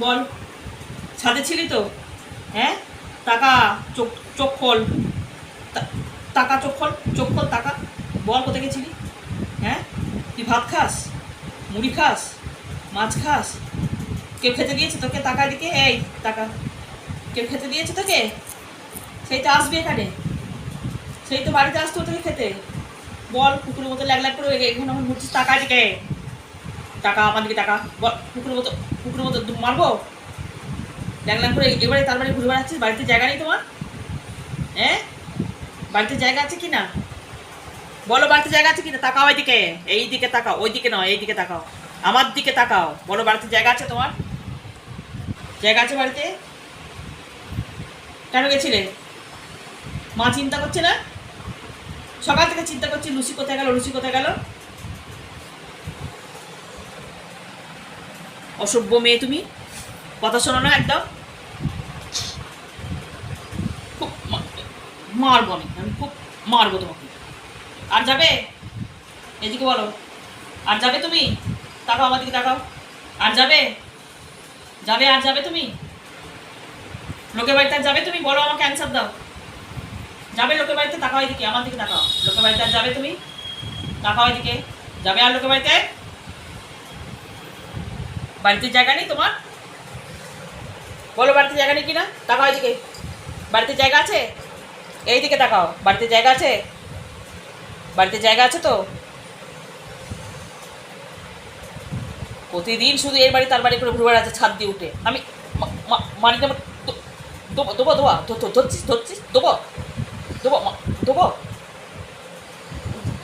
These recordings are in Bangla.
বল। ছাদে ছিলি তো? হ্যাঁ? টাকা চোখ চোখ খোল। টাকা চোখ খোল চোখ খোল টাকা বল কোথায় গেছিলি? হ্যাঁ? তুই ভাত খাস? মুড়ি খাস? মাছ খাস? কেউ খেতে দিয়েছে তোকে? টাকা দিকে এই টাকা কেউ খেতে দিয়েছে তোকে? সেই তো আসবে এখানে। সেই তো বাড়িতে আসতো তোকে খেতে। বল কুকুরের মতো ল্যাগ ল্যাগ করে এখানে আমার ঘুরছিস টাকা দিকে টাকা, আমার দিকে টাকা। কুকুরের মতো কুকুরের মতো মারবো? ল্যাং করে এবারে তার বাড়ি ঘুরে বেড়াচ্ছিস? বাড়িতে জায়গা নেই তোমার? হ্যাঁ? বাড়িতে জায়গা আছে কি না বলো, বাড়িতে জায়গা আছে কি না তাকাও এইদিকে এই দিকে তাকাও, ওই দিকে নয়, এই দিকে তাকাও। আমার দিকে তাকাও। বলো, বাড়িতে জায়গা আছে তোমার? জায়গা আছে বাড়িতে? কেন গেছিলে? মা চিন্তা করছে না? সকাল থেকে চিন্তা করছি, লুসি কোথায় গেল, লুসি কোথায় গেল? অসভ্য মেয়ে তুমি। কথা শোনো না একদম। খুব মারবো আমি আমি খুব মারবো তোমাকে। আর যাবে? এদিকে বলো। আর যাবে তুমি? তাকাও আমার দিকে তাকাও। আর যাবে? যাবে, আর যাবে তুমি? লোকের বাড়িতে যাবে তুমি? বলো আমাকে অ্যান্সার দাও। যাবে লোকের বাড়িতে? তাকাও এদিকে, আমার দিকে তাকাও। লোকের বাড়িতে আর যাবে তুমি? তাকাও এদিকে। যাবে আর লোকের বাড়িতে? বাড়িতে জায়গা নেই তোমার? বলো বাড়িতে জায়গা নেই কিনা? তাকাও এদিকে। বাড়িতে জায়গা আছে? এইদিকে তাকাও। বাড়িতে জায়গা আছে? বাড়িতে জায়গা আছে তো? প্রতিদিন শুধু এর বাড়ি তার বাড়ি করে ঘুরে আছে ছাদ দিয়ে উঠে। আমি মা- মা- আমার দো- দেবো দেবো দেবো ধরছিস ধরছিস, দেবো দেবো দেবো।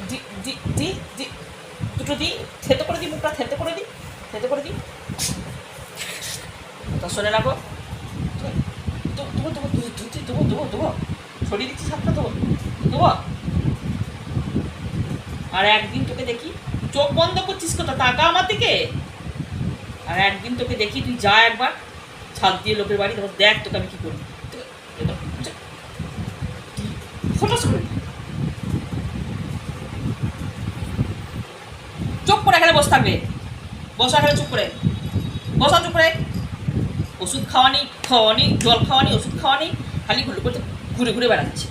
দি দি দি দুটো দি, থেতো করে দিই মুখটা থেতো করে দিই থেতো করে দিই তা শুনে রাখো দেবো দেবো দিচ্ছি সাতটা দেবো দেবো আর একদিন তোকে দেখি, চোখ বন্ধ করছিস কোথা? টাকা আমার দিকে। আর একদিন তোকে দেখি, তুই যা একবার, ছাদ দিয়ে লোকের বাড়ি তখন দেখ তোকে আমি কি করি। তোকে- একদম করে। চুপ করে এখানে বসে থাকবে। বসা হয়ে চুপ করে বসা চুপ ওষুধ খাওয়ানি খাওয়ানি, জল খাওয়ানি, ওষুধ খাওয়ানি, খালি ঘুরে ঘুরে ঘুরে বেড়াচ্ছে।